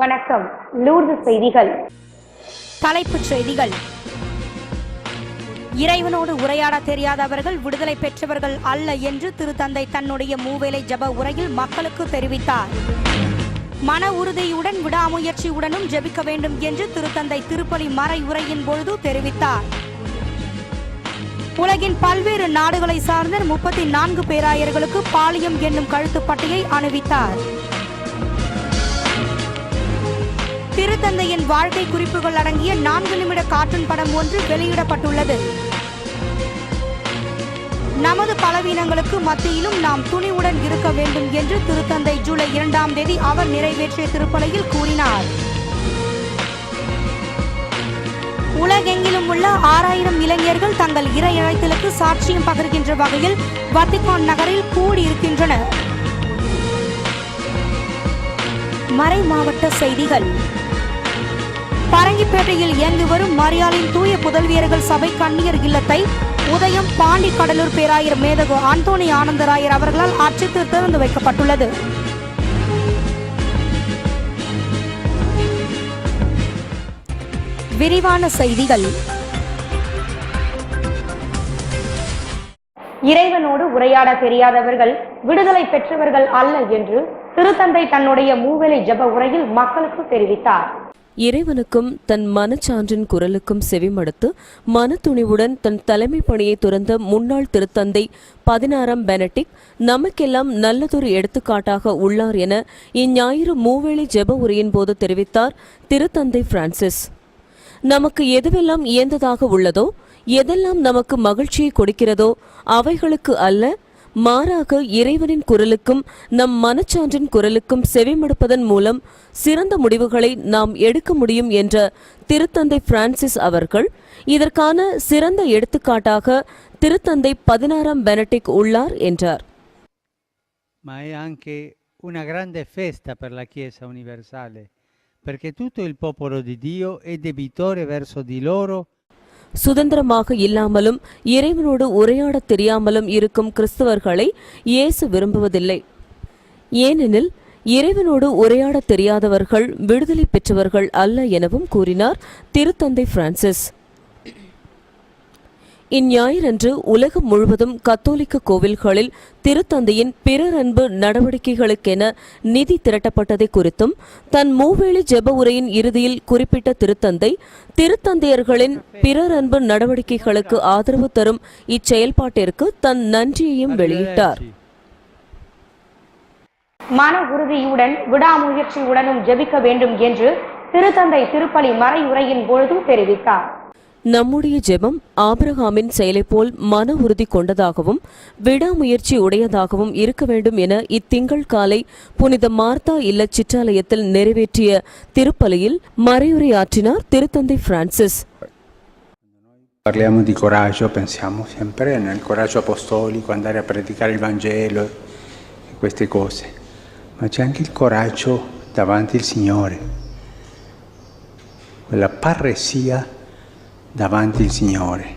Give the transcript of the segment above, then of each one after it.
வணக்கம். லூர்து செய்திகள். தலைப்புச் செய்திகள். இறைவனோடு உரையாட தெரியாதவர்கள் விடுதலை பெற்றவர்கள் அல்ல என்று திருத்தந்தை தன்னுடைய மூவேளை ஜப உரையில் மக்களுக்கு தெரிவித்தார். மன உறுதியுடன் விடாமுயற்சியுடனும் ஜெபிக்க வேண்டும் என்று திருத்தந்தை திருப்பலி மறை உரையின் பொழுது தெரிவித்தார். உலகின் பல்வேறு நாடுகளை சார்ந்த முப்பத்தி நான்கு பேராயர்களுக்கு பாலியம் என்னும் கழுத்துப்பட்டியை அணிவித்தார். திருத்தந்தையின் வாழ்க்கை குறிப்புகள் அடங்கிய நான்கு நிமிட கார்ட்டூன் படம் ஒன்று வெளியிடப்பட்டுள்ளது. நமது பலவீனங்களுக்கு மத்தியிலும் நாம் துணிவுடன் இருக்க வேண்டும் என்று திருத்தந்தை ஜூலை இரண்டாம் தேதி அவர் நிறைவேற்றிய திருப்பலையில் கூறினார். உலகெங்கிலும் உள்ள ஆறாயிரம் இளைஞர்கள் தங்கள் இர இழைத்தலுக்கு சாட்சியம் பகிர்கின்ற வகையில் வத்திகான் நகரில் கூடியிருக்கின்றனர். மறை மாவட்ட செய்திகள். பரங்கிப்பேட்டையில் இயங்கி வரும் மரியாளின் தூய புதல்வியர்கள் சபை கண்ணியர் இல்லத்தை உதயம் பாண்டி கடலூர் பேராயர் மேதகு அந்தோணி ஆனந்தராயர் அவர்களால் அர்ச்சித்து திறந்து வைக்கப்பட்டுள்ளது. விரிவான செய்திகள். இறைவனோடு உரையாட தெரியாதவர்கள் விடுதலை பெற்றவர்கள் அல்ல என்று திருத்தந்தை தன்னுடைய மூவேளை ஜப உரையில் மக்களுக்கு தெரிவித்தார். இறைவனுக்கும் தன் மனச்சான்றின் குரலுக்கும் செவிமடுத்து மனத்துணிவுடன் தன் தலைமை பணியை துறந்த முன்னாள் திருத்தந்தை பதினாறாம் பெனடிக் நமக்கெல்லாம் நல்லதொரு எடுத்துக்காட்டாக உள்ளார் என இஞ்ஞாயிறு மூவேளை ஜெப உரையின் போது தெரிவித்தார் திருத்தந்தை பிரான்சிஸ். நமக்கு எதுவெல்லாம் இயந்ததாக உள்ளதோ எதெல்லாம் நமக்கு மகிழ்ச்சியை கொடுக்கிறதோ அவைகளுக்கு அல்ல மாறாக இறைவனின் குரலுக்கும் நம் மனச்சான்றின் குரலுக்கும் செவிமடுப்பதன் மூலம் சிறந்த முடிவுகளை நாம் எடுக்க முடியும் என்ற திருத்தந்தை பிரான்சிஸ் அவர்கள் இதற்கான சிறந்த எடுத்துக்காட்டாக திருத்தந்தை பதினாறாம் பெனடிக் உள்ளார் என்றார். Ma è anche una grande festa per la Chiesa universale, perché tutto il popolo di Dio è debitore verso di loro சுதந்திரமாக இல்லாமலும் இறைவனோடு உரையாடத் தெரியாமலும் இருக்கும் கிறிஸ்தவர்களை இயேசு விரும்புவதில்லை. ஏனெனில் இறைவனோடு உரையாடத் தெரியாதவர்கள் விடுதலை பெற்றவர்கள் அல்ல எனவும் கூறினார் திருத்தந்தை பிரான்சிஸ். இந்ஞாயிறன்று உலகம் முழுவதும் கத்தோலிக்க கோவில்களில் திருத்தந்தையின் பிறரன்பு நடவடிக்கைகளுக்கென நிதி திரட்டப்பட்டதை குறித்தும் தன் மூவேளை ஜெப உரையின் இறுதியில் குறிப்பிட்ட திருத்தந்தை திருத்தந்தையர்களின் பிறரன்பு நடவடிக்கைகளுக்கு ஆதரவு தரும் இச்செயல்பாட்டிற்கு தன் நன்றியையும் வெளியிட்டார். மன உறுதியுடன் விடாமுயற்சியுடனும் ஜெபிக்க வேண்டும் என்று திருத்தந்தை திருப்பலி மறை உரையின் பொழுது தெரிவித்தார். நம்முடைய ஜெபம் ஆபிரகாமின் செயலை போல் மன உறுதி கொண்டதாகவும் விடாமுயற்சி உடையதாகவும் இருக்க வேண்டும் என இத்திங்கள் காலை புனித மார்த்தா இல்ல சிற்றாலயத்தில் நிறைவேற்றிய திருப்பலியில் மறையுரையாற்றினார் திருத்தந்தை Francis Parliamo di coraggio, pensiamo sempre nel coraggio apostolico, andare a predicare il Vangelo e queste cose, ma c'è anche il coraggio davanti al Signore, quella parresia davanti al Signore,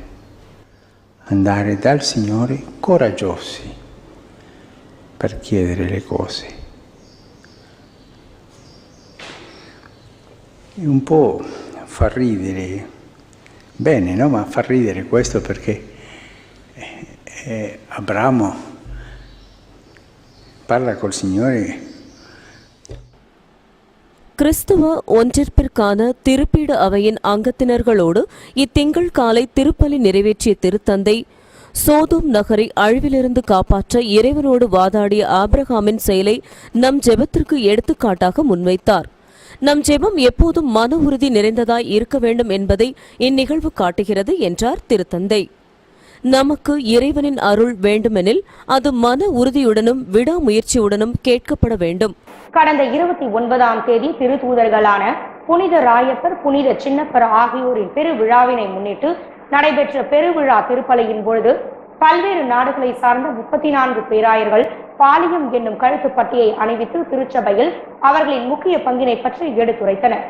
andare dal Signore coraggiosi per chiedere le cose. E un po' fa ridere, bene, no? Ma fa ridere questo perché eh, eh, Abramo parla col Signore கிறிஸ்துவ ஒன்றிற்பிற்கான திருப்பீடு அவையின் அங்கத்தினர்களோடு இத்திங்கள் காலை திருப்பலி நிறைவேற்றிய திருத்தந்தை சோதும் நகரை அழிவிலிருந்து காப்பாற்ற இறைவனோடு வாதாடிய ஆபிரகாமின் செயலை நம் ஜெபத்திற்கு எடுத்துக்காட்டாக முன்வைத்தார். நம் ஜெபம் எப்போதும் மன உறுதி நிறைந்ததாய் இருக்க வேண்டும் என்பதை இந்நிகழ்வு காட்டுகிறது என்றார் திருத்தந்தை. நமக்கு இறைவனின் அருள் வேண்டுமெனில் அது மன உறுதியுடனும் விடாமுயற்சியுடனும் கேட்கப்பட வேண்டும். கடந்த இருபத்தி ஒன்பதாம் தேதி திருத்தூதர்களான புனித ராயப்பர் புனித சின்னப்பர் ஆகியோரின் பெருவிழாவினை முன்னிட்டு நடைபெற்ற பெருவிழா திருப்பலையின் பொழுது பல்வேறு நாடுகளை சார்ந்த முப்பத்தி நான்கு பேராயர்கள் பாலியம் என்னும் கழுத்து பட்டியை அணிவித்து திருச்சபையில் அவர்களின் முக்கிய பங்கினை பற்றி எடுத்துரைத்தனர்.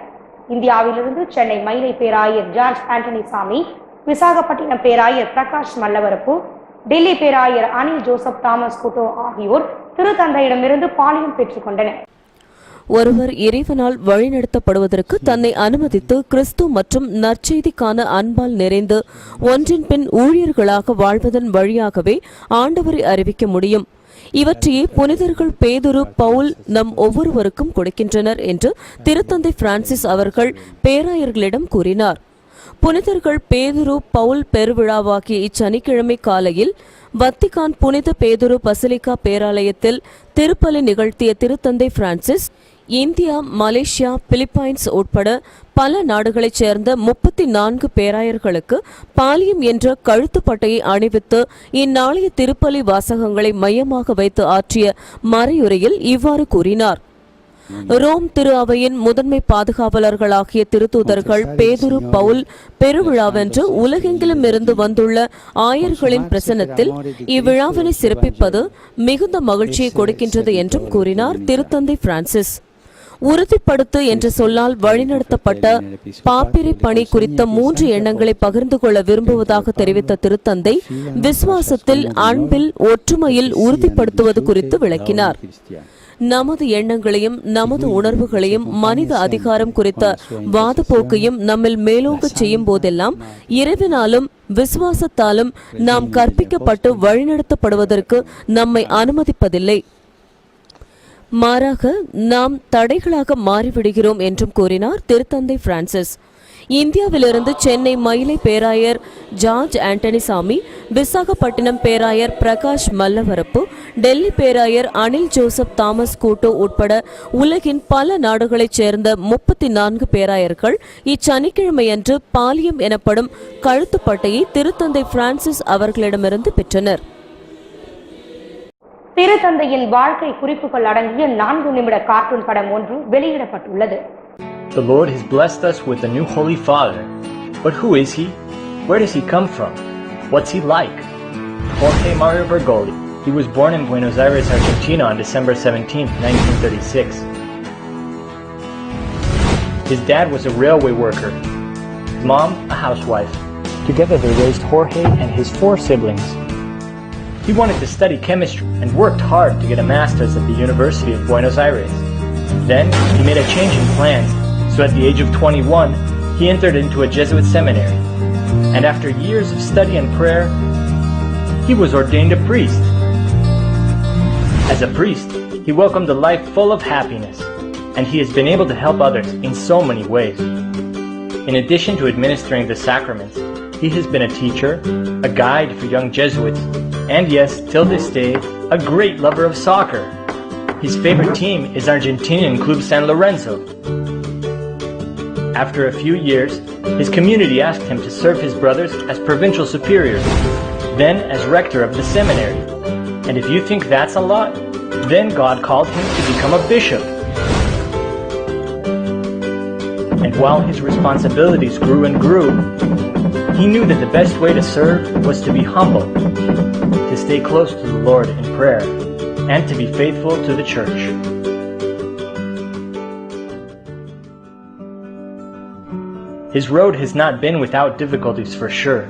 இந்தியாவிலிருந்து சென்னை மயிலை பேராயர் ஜார்ஜ் ஆண்டனி சாமி விசாகப்பட்டினம் பேராயர் பிரகாஷ் மல்லவரப்பு டெல்லி பேராயர் அனில் ஜோசப் தாமஸ் குட்டோ ஆகியோர் திருத்தந்தையிடமிருந்து பாலியம் பெற்றுக்கொண்டனர் ஒருவர் இறைவனால் வழிநடத்தப்படுவதற்கு தன்னை அனுமதித்து கிறிஸ்து மற்றும் நற்செய்திக்கான அன்பால் நிறைந்து ஒன்றின் பின் ஊழியர்களாக வாழ்வதன் வழியாகவே ஆண்டவரை அறிவிக்க முடியும். இவற்றையே புனிதர்கள் பேதுரு பவுல் நம் ஒவ்வொருவருக்கும் கொடுக்கின்றனர் என்று திருத்தந்தை பிரான்சிஸ் அவர்கள் பேராயர்களிடம் கூறினார். புனிதர்கள் பேதுரு பவுல் பெருவிழாவாகிய இச்சனிக்கிழமை காலையில் வத்திகான் புனித பேதுரு பசிலிக்கா பேராலயத்தில் திருப்பலி நிகழ்த்திய திருத்தந்தை பிரான்சிஸ் இந்தியா மலேசியா பிலிப்பைன்ஸ் உட்பட பல நாடுகளைச் சேர்ந்த முப்பத்தி நான்கு பேராயர்களுக்கு பாலியம் என்ற கழுத்துப்பட்டையை அணிவித்து இந்நாளைய திருப்பலி வாசகங்களை மையமாக வைத்து ஆற்றிய மறையுரையில் இவ்வாறு கூறினார். ரோம் திரு அவையின் முதன்மை பாதுகாவலர்களாகிய திருத்தூதர்கள் பேதுரு பவுல் பெருவிழாவென்று உலகெங்கிலும் இருந்து வந்துள்ள ஆயர்களின் பிரசன்னத்தில் இவ்விழாவினை சிறப்பிப்பது மிகுந்த மகிழ்ச்சியை கொடுக்கின்றது என்றும் கூறினார் திருத்தந்தை பிரான்சிஸ் உறுதிப்படுத்து என்ற சொல்லால் வழிநடத்தப்பட்ட பாப்பிரை பணி குறித்த மூன்று எண்ணங்களை பகிர்ந்து கொள்ள விரும்புவதாக தெரிவித்த திருத்தந்தை விசுவாசத்தில் அன்பில் ஒற்றுமையில் உறுதிப்படுத்துவது குறித்து விளக்கினார் நமது எண்ணங்களையும் நமது உணர்வுகளையும் மனித அதிகாரம் குறித்த வாதப்போக்கையும் நம்மில் மேலோங்க செய்யும் போதெல்லாம் இறைவனாலும் விசுவாசத்தாலும் நாம் கற்பிக்கப்பட்டு வழிநடத்தப்படுவதற்கு நம்மை அனுமதிப்பதில்லை. மாறாக நாம் தடைகளாக மாறிவிடுகிறோம் என்றும் கூறினார் திருத்தந்தை பிரான்சிஸ். இந்தியாவிலிருந்து சென்னை மயிலை பேராயர் ஜார்ஜ் ஆண்டனிசாமி விசாகப்பட்டினம் பேராயர் பிரகாஷ் மல்லவரப்பு டெல்லி பேராயர் அனில் ஜோசப் தாமஸ் கூட்டோ உட்பட உலகின் பல நாடுகளைச் சேர்ந்த முப்பத்தி நான்கு பேராயர்கள் இச்சனிக்கிழமையன்று பாலியம் எனப்படும் கழுத்துப்பட்டையை திருத்தந்தை பிரான்சிஸ் அவர்களிடமிருந்து பெற்றனர். திருத்தந்தையின் வாழ்க்கை குறிப்புகள் அடங்கிய நான்கு நிமிட கார்ட்டூன் படம் ஒன்று வெளியிடப்பட்டுள்ளது. The Lord has blessed us with a new Holy Father. But who is he? Where does he come from? What's he like? Jorge Mario Bergoglio. He was born in Buenos Aires, Argentina on December 17, 1936. His dad was a railway worker, his mom a housewife. Together they raised Jorge and his four siblings. He wanted to study chemistry and worked hard to get a master's at the University of Buenos Aires. Then he made a change in plans, so at the age of 21, he entered into a Jesuit seminary. And after years of study and prayer, he was ordained a priest. As a priest, he welcomed a life full of happiness, and he has been able to help others in so many ways. In addition to administering the sacraments, he has been a teacher, a guide for young Jesuits, and yes, till this day, a great lover of soccer. His favorite team is Argentinian Club San Lorenzo. After a few years, his community asked him to serve his brothers as provincial superior, then as rector of the seminary. And if you think that's a lot, then God called him to become a bishop. And while his responsibilities grew and grew, he knew that the best way to serve was to be humble, to stay close to the Lord in prayer, and to be faithful to the church. His road has not been without difficulties for sure.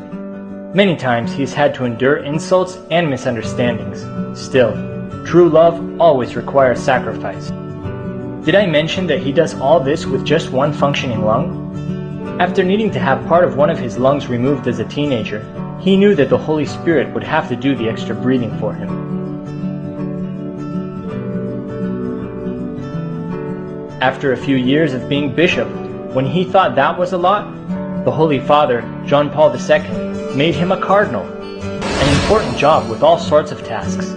Many times he's had to endure insults and misunderstandings. Still, true love always requires sacrifice. Did I mention that he does all this with just one functioning lung? After needing to have part of one of his lungs removed as a teenager, he knew that the Holy Spirit would have to do the extra breathing for him. After a few years of being bishop, when he thought that was a lot, the Holy Father, John Paul II, made him a cardinal, an important job with all sorts of tasks.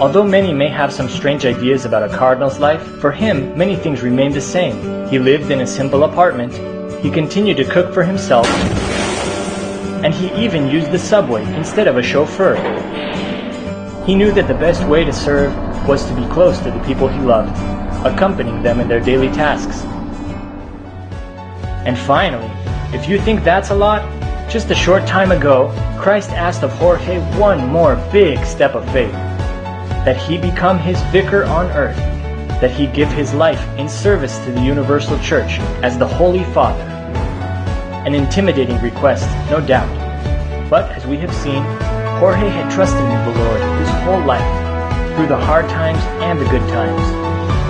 Although many may have some strange ideas about a cardinal's life, for him many things remained the same. He lived in a simple apartment, he continued to cook for himself, and he even used the subway instead of a chauffeur. He knew that the best way to serve was to be close to the people he loved, accompanying them in their daily tasks. And finally, if you think that's a lot, just a short time ago, Christ asked of Jorge one more big step of faith that he become his vicar on earth, that he give his life in service to the universal church as the Holy Father. An intimidating request, no doubt. But as we have seen, Jorge had trusted in the Lord his whole life, through the hard times and the good times.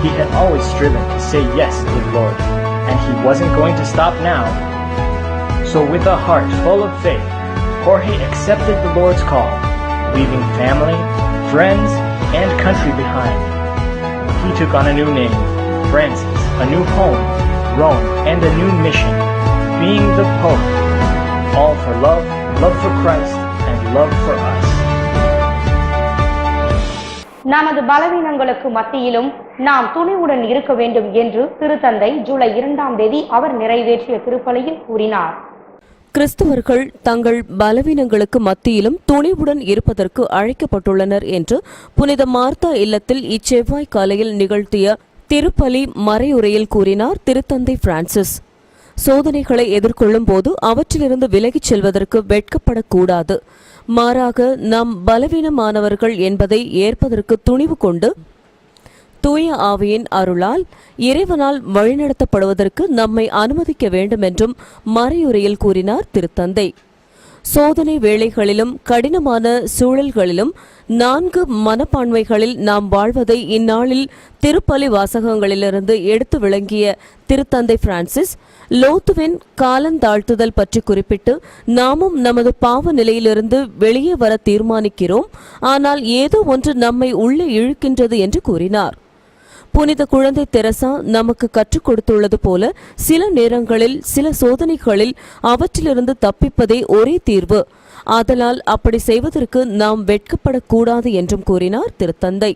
He had always striven to say yes to the Lord, and he wasn't going to stop now. So, with a heart full of faith, Jorge accepted the Lord's call, leaving family, friends, and country behind. He took on a new name, Francis, a new home, Rome, and a new mission, being the Pope. All for love, love for Christ, and love for us. நமது பலவீனங்களுக்கு மத்தியிலும் நாம் துணிவுடன் இருக்க வேண்டும் என்று திருத்தந்தை ஜூலை இரண்டாம் தேதி அவர் நிறைவேற்றிய திருப்பலியில் கூறினார். கிறிஸ்தவர்கள் தங்கள் பலவீனங்களுக்கு மத்தியிலும் துணிவுடன் இருப்பதற்கு அழைக்கப்பட்டுள்ளனர் என்று புனித மார்த்தா இல்லத்தில் இச்செவ்வாய் காலையில் நிகழ்த்திய திருப்பலி மறையுரையில் கூறினார் திருத்தந்தை பிரான்சிஸ். சோதனைகளை எதிர்கொள்ளும் போது அவற்றிலிருந்து விலகிச் செல்வதற்கு வெட்கப்படக்கூடாது. மாறாக நாம் பலவீனமானவர்கள் என்பதை ஏற்பதற்கு துணிவு கொண்டு தூய ஆவியின் அருளால் இறைவனால் வழிநடத்தப்படுவதற்கு நம்மை அனுமதிக்க வேண்டும் என்றும் மறையுரையில் கூறினார் திருத்தந்தை. சோதனை வேளைகளிலும் கடினமான சூழல்களிலும் நான்கு மனப்பான்மைகளில் நாம் வாழ்வதை இந்நாளில் திருப்பலி வாசகங்களிலிருந்து எடுத்து விளங்கிய திருத்தந்தை பிரான்சிஸ் லோத்துவின் காலந்தாழ்த்துதல் பற்றி குறிப்பிட்டு நாமும் நமது பாவ நிலையிலிருந்து வெளியே வர தீர்மானிக்கிறோம். ஆனால் ஏதோ ஒன்று நம்மை உள்ளே இழுக்கின்றது என்று கூறினார். புனித குழந்தை தெரசா நமக்கு கற்றுக் கொடுத்துள்ளது போல சில நேரங்களில் சில சோதனைகளில் அவற்றிலிருந்து தப்பிப்பதே ஒரே தீர்வு. ஆதலால் அப்படி செய்வதற்கு நாம் வெட்கப்படக்கூடாது என்றும் கூறினார் திருத்தந்தை.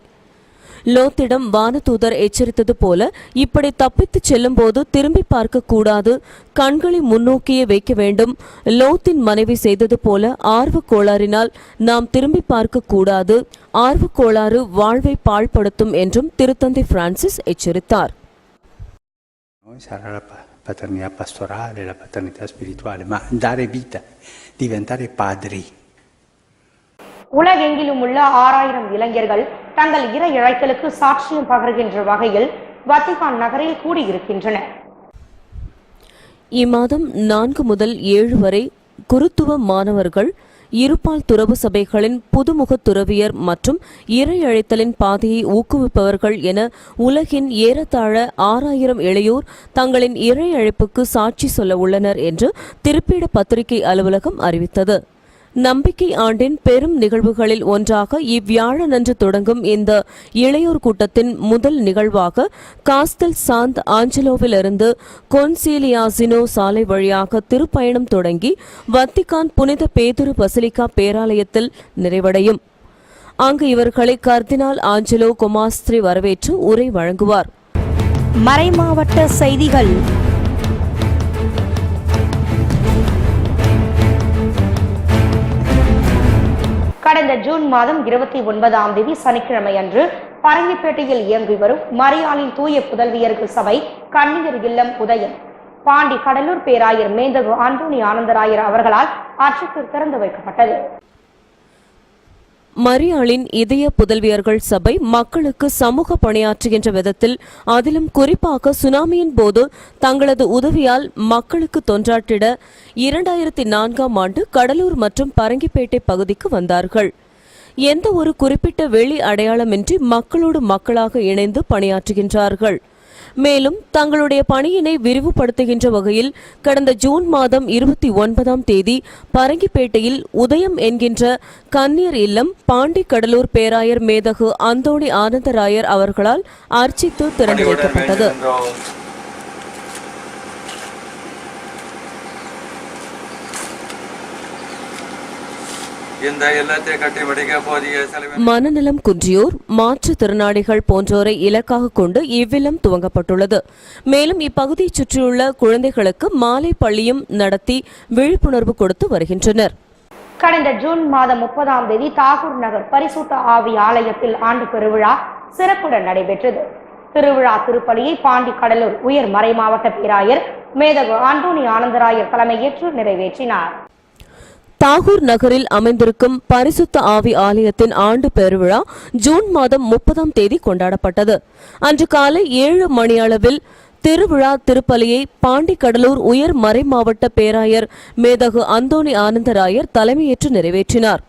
லோத்திடம் வானதூதர் எச்சரித்தது போல இப்படி தப்பித்துச் செல்லும்போது திரும்பி பார்க்க கூடாது கண்களை முன்னோக்கியே வைக்க வேண்டும். லோத்தின் மனைவி செய்தது போல ஆர்வக் கோளாறினால் நாம் திரும்பி பார்க்க கூடாது ஆர்வக் கோளாறு வாழ்வை பாழ்படுத்தும் என்றும் திருத்தந்தை பிரான்சிஸ் எச்சரித்தார். Paternità pastorale, la paternità spirituale, ma dare vita, diventare padri. உலகெங்கிலும் உள்ள ஆறாயிரம் இளைஞர்கள் தங்கள் இறை இழைத்தலுக்கு சாட்சியம் பகர்கின்ற வகையில் வத்திகான் நகரில் கூடியிருக்கின்றனர் இம்மாதம் நான்கு முதல் ஏழு வரை குருத்துவ மாணவர்கள் இருபால் துறவு சபைகளின் புதுமுக துறவியர் மற்றும் இறை அழைத்தலின் பாதையை ஊக்குவிப்பவர்கள் என உலகின் ஏறத்தாழ ஆறாயிரம் இளையோர் தங்களின் இறை அழைப்புக்கு சாட்சி சொல்ல உள்ளனர் என்று திருப்பீட பத்திரிகை அலுவலகம் அறிவித்தது. நம்பிக்கை ஆண்டின் பெரும் நிகழ்வுகளில் ஒன்றாக இவ்வியாழனன்று தொடங்கும் இந்த இளையோர் கூட்டத்தின் முதல் நிகழ்வாக காஸ்தல் சாந்த் ஆஞ்சலோவிலிருந்து கொன்சீலியாசினோ சாலை வழியாக திருப்பயணம் தொடங்கி வத்திகான் புனித பேதுரு பசிலிக்கா பேராலயத்தில் நிறைவடையும். அங்கு இவர்களை கர்தினால் ஆஞ்சலோ கொமாஸ்திரி வரவேற்று உரை வழங்குவார். மறைமாவட்ட செய்திகள். கடந்த ஜூன் மாதம் இருபத்தி ஒன்பதாம் தேதி சனிக்கிழமை அன்று பரங்கிப்பேட்டையில் இயங்கி வரும் மரியாளின் தூய புதல்வியர்கள் சபை கண்ணீர் இல்லம் உதயம். பாண்டி கடலூர் பேராயர் மேந்தகு ஆண்டோனி ஆனந்தராயர் அவர்களால் அச்சுக்கு திறந்து வைக்கப்பட்டது. மரியாளின் இதய புதல்வியர்கள் சபை மக்களுக்கு சமூக பணியாற்றுகின்ற விதத்தில் அதிலும் குறிப்பாக சுனாமியின் போது தங்களது உதவியால் மக்களுக்கு தொன்றாட்டிட இரண்டாயிரத்தி நான்காம் ஆண்டு கடலூர் மற்றும் பரங்கிப்பேட்டை பகுதிக்கு வந்தார்கள். எந்த ஒரு குறிப்பிட்ட வெளி அடையாளமின்றி மக்களோடு மக்களாக இணைந்து பணியாற்றுகின்றார்கள். மேலும் தங்களுடைய பணியினை விரிவுபடுத்துகின்ற வகையில் கடந்த ஜூன் மாதம் இருபத்தி ஒன்பதாம் தேதி பரங்கிப்பேட்டையில் உதயம் என்கின்ற கன்னியர் இல்லம் பாண்டி கடலூர் பேராயர் மேதகு அந்தோணி ஆனந்தராயர் அவர்களால் அர்ச்சித்து திறந்து வைக்கப்பட்டது இந்த இல்லத்தை கட்டி முடிக்க போதிய செலவு மனநலம் குன்றியோர் மாற்றுத்திறனாளிகள் போன்றோரை இலக்காக கொண்டு இவ்வில்லம் துவங்கப்பட்டுள்ளது. மேலும் இப்பகுதியைச் சுற்றியுள்ள குழந்தைகளுக்கு மாலை பள்ளியும் நடத்தி விழிப்புணர்வு கொடுத்து வருகின்றனர். கடந்த ஜூன் மாதம் முப்பதாம் தேதி தாகூர் நகர் பரிசுத்த ஆவி ஆலயத்தில் ஆண்டு பெருவிழா சிறப்புடன் நடைபெற்றது. திருவிழா திருப்பலியை பாண்டி கடலூர் உயர் மறைமாவட்ட பேராயர் மேதகு ஆண்டோனி ஆனந்தராயர் தலைமையேற்று நிறைவேற்றினார். தாகூர் நகரில் அமைந்திருக்கும் பரிசுத்த ஆவி ஆலயத்தின் ஆண்டு பெருவிழா ஜூன் மாதம் முப்பதாம் தேதி கொண்டாடப்பட்டது. அன்று காலை ஏழு மணியளவில் திருவிழா திருப்பலியை பாண்டி கடலூர் உயர் மறைமாவட்ட பேராயர் மேதகு அந்தோணி ஆனந்தராயர் தலைமையேற்று நிறைவேற்றினார்.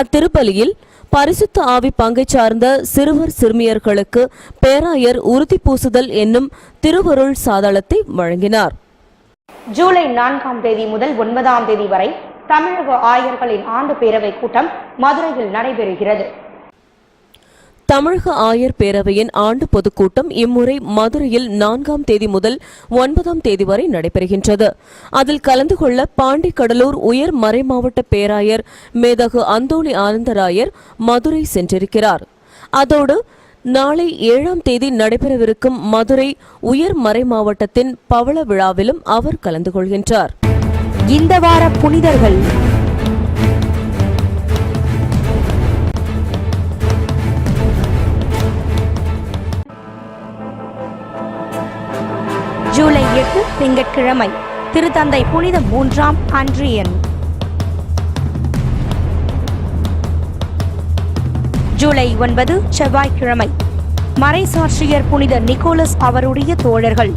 அத்திருப்பலியில் பரிசுத்த ஆவி பங்கை சார்ந்த சிறுவர் சிறுமியர்களுக்கு பேராயர் உறுதி பூசுதல் என்னும் திருவருள் சாதளத்தை வழங்கினார். ஜூலை நான்காம் தேதி முதல் ஒன்பதாம் தேதி வரை தமிழக ஆயர்களின் ஆண்டு பேரவை கூட்டம் மதுரையில் நடைபெறுகிறது. தமிழக ஆயர் பேரவையின் ஆண்டு பொதுக்கூட்டம் இம்முறை மதுரையில் நான்காம் தேதி முதல் ஒன்பதாம் தேதி வரை நடைபெறுகின்றது. அதில் கலந்து கொள்ள பாண்டிக்கடலூர் உயர் மறைமாவட்ட பேராயர் மேதகு அந்தோணி ஆனந்தராயர் மதுரை சென்றிருக்கிறார். அதோடு நாளை ஏழாம் தேதி நடைபெறவிருக்கும் மதுரை உயர் மறைமாவட்டத்தின் பவள விழாவிலும் அவர் கலந்து கொள்கின்றார். இந்த வார புனிதர்கள். ஜூலை எட்டு திங்கட்கிழமை திருத்தந்தை புனித மூன்றாம் அன்றியன். ஜூலை ஒன்பது செவ்வாய்க்கிழமை மறைசாட்சியர் புனித நிக்கோலஸ் அவருடைய தோழர்கள்.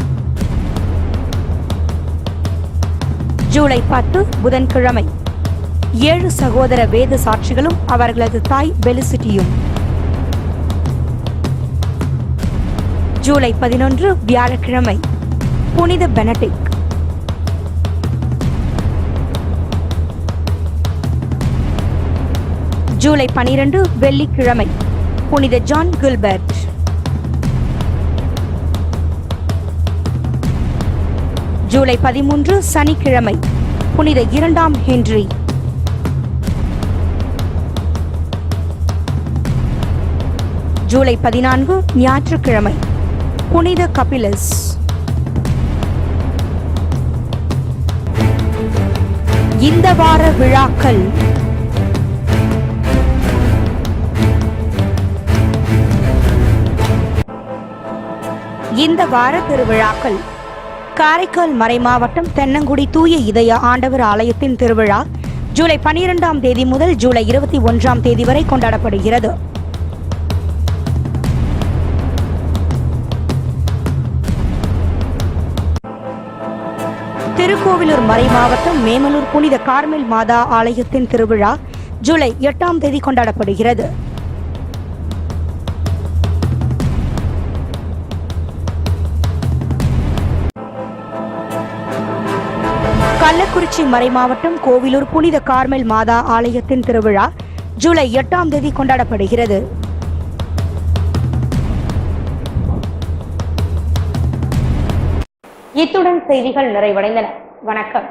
ஜூலை பத்து புதன்கிழமை. ஏழு சகோதர வேத சாட்சிகளும் அவர்களது தாய் பெலிசிட்டியும். ஜூலை பதினொன்று வியாழக்கிழமை. புனித பெனடிக். ஜூலை பனிரெண்டு வெள்ளிக்கிழமை. புனித ஜான் கில்பர்ட். ஜூலை பதிமூன்று சனிக்கிழமை புனித இரண்டாம் ஹென்றி. ஜூலை பதினான்கு ஞாயிற்றுக்கிழமை புனித கபிலஸ். இந்த வார விழாக்கள். இந்த வார திருவிழாக்கள் காரைக்கால் மறைமாவட்டம் தென்னங்குடி தூய இதய ஆண்டவர் ஆலயத்தின் திருவிழா ஜூலை பனிரெண்டாம் தேதி முதல் ஜூலை இருபத்தி ஒன்றாம் தேதி வரை கொண்டாடப்படுகிறது. திருக்கோவிலூர் மறைமாவட்டம் மேமலூர் புனித கார்மேல் மாதா ஆலயத்தின் திருவிழா ஜூலை எட்டாம் தேதி கொண்டாடப்படுகிறது. மறை மறைமாவட்டம் கோவிலூர் புனித கார்மெல் மாதா ஆலயத்தின் திருவிழா ஜூலை எட்டாம் தேதி கொண்டாடப்படுகிறது. இத்துடன் செய்திகள் நிறைவடைந்தன. வணக்கம்.